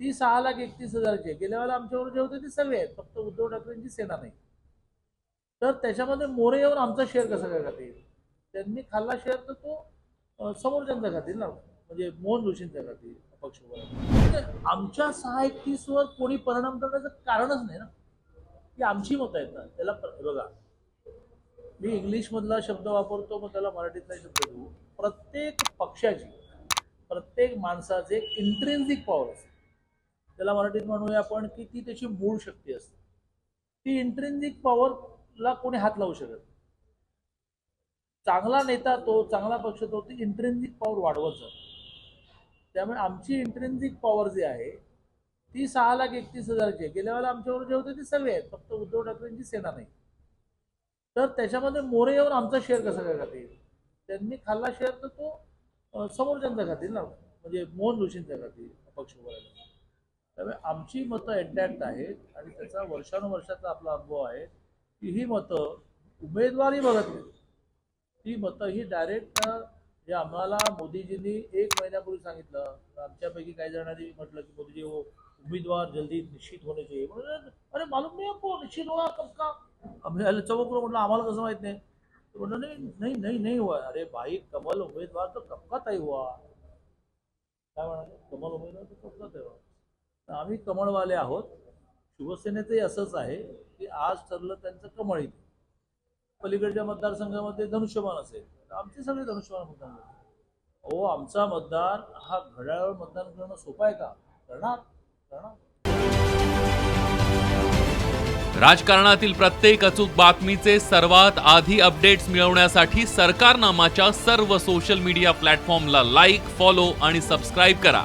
ती सहा लाख एकतीस हजारची आहे. गेल्या वेळेला आमच्यावर जे होते ते सगळे आहेत. फक्त उद्धव ठाकरेंची सेना नाही. तर त्याच्यामध्ये मोरे येऊन आमचा शेअर कसा काय खातील? त्यांनी खाल्ला शेअर तर तो समोरच्यांचा खातील ना. म्हणजे मोहन जोशींचा खातील अपक्ष म्हणजे आमच्या सहा एकतीसवर कोणी परिणाम करण्याचं कारणच नाही ना. की आमची मतं आहेत ना. त्याला बघा. मी इंग्लिशमधला शब्द वापरतो मग त्याला मराठीतला शब्द देऊ. प्रत्येक पक्षाची प्रत्येक माणसाचे एक इंट्रेन्सिक पॉवर असते. त्याला मराठीत म्हणूया आपण की ती त्याची मूळ शक्ती असते. ती इंट्रेन्झिक पॉवरला कोणी हात लावू शकत चांगला नेता तो चांगला पक्ष तो ती इंट्रेन्झिक पॉवर वाढवत जातो. त्यामुळे आमची इंट्रेन्झिक पॉवर जी आहे ती सहा लाख एकतीस हजारची आहे. गेल्या वेळेला आमच्यावर जे होते ते सगळे आहेत. फक्त उद्धव ठाकरेंची सेना नाही. तर त्याच्यामध्ये मोरे येऊन आमचा शेअर कसा काय खाते? त्यांनी खाल्ला शेअर तर तो समोरच्यांचा खातील ना. म्हणजे मोहन जोशींचा खातील अपक्ष उभारायला त्यामुळे आमची मतं इंटॅक्ट आहेत आणि त्याचा वर्षानुवर्षाचा आपला अनुभव आहे की ही मतं उमेदवारी बघत नाही. ती मतं ही डायरेक्ट जे आम्हाला मोदीजींनी एक महिन्यापूर्वी सांगितलं आमच्यापैकी काही जणांनी म्हटलं की मोदीजी हो उमेदवार जल्दी निश्चित होणे चाहिए. म्हणून अरे मालूम नाही आपको निश्चित होगा कब का? आम्ही याला म्हटलं आम्हाला कसं माहीत नाही? तो म्हटलं नाही नाही नाही नाही हुआ अरे भाई कमल उमेदवार तर कब का तय हुआ? काय म्हणाले? कमल उमेदवार तर कब का तय हुआ? तर आम्ही कमळवाले आहोत. शिवसेनेचंही असंच आहे की आज ठरलं त्यांचं कमळ इथे. पलीकडच्या मतदारसंघामध्ये धनुष्यबाण असेल. तर आमचे सगळे धनुष्यबाण मतदान करतात. हो आमचा मतदार हा घड्याळावर मतदान करणं सोपं आहे का? करणार करणार. राजकारणातील प्रत्येक अचूक बातमीचे सर्वात आधी अपडेट्स मिळवण्यासाठी सरकारनामाच्या सर्व सोशल मीडिया प्लॅटफॉर्मला लाईक फॉलो आणि सबस्क्राईब करा.